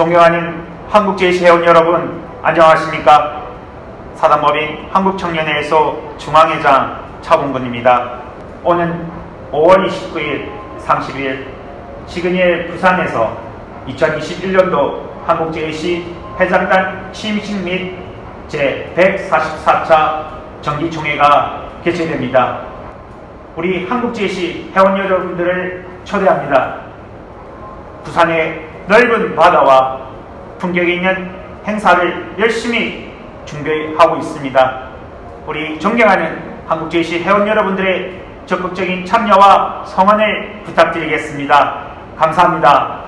존경하는 한국제시 회원 여러분, 안녕하십니까? 사단법인 한국청년회에서 중앙회장 차봉근입니다. 오늘 5월 29일, 30일 시그니엘 부산에서 2021년도 한국제시 회장단 취임식 및 제144차 정기총회가 개최됩니다. 우리 한국제시 회원 여러분들을 초대합니다. 부산의 넓은 바다와 품격이 있는 행사를 열심히 준비하고 있습니다. 우리 존경하는 한국제시 회원 여러분들의 적극적인 참여와 성원을 부탁드리겠습니다. 감사합니다.